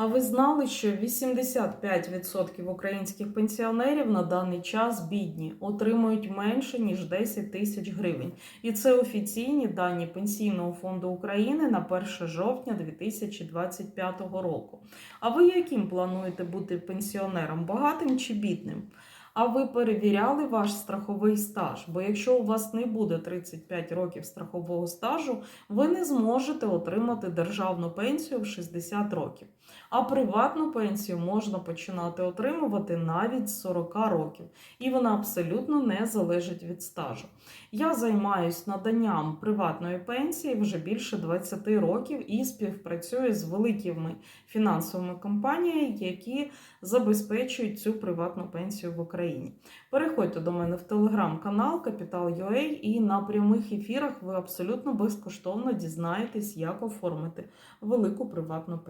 А ви знали, що 85% українських пенсіонерів на даний час бідні, отримують менше ніж 10 тисяч гривень. І це офіційні дані Пенсійного фонду України на 1 жовтня 2025 року. А ви яким плануєте бути пенсіонером? Багатим чи бідним? А ви перевіряли ваш страховий стаж? Бо якщо у вас не буде 35 років страхового стажу, ви не зможете отримати державну пенсію в 60 років. А приватну пенсію можна починати отримувати навіть з 40 років, і вона абсолютно не залежить від стажу. Я займаюсь наданням приватної пенсії вже більше 20 років і співпрацюю з великими фінансовими компаніями, які забезпечують цю приватну пенсію в Україні. Переходьте до мене в телеграм-канал Капітал.ua і на прямих ефірах ви абсолютно безкоштовно дізнаєтесь, як оформити велику приватну пенсію.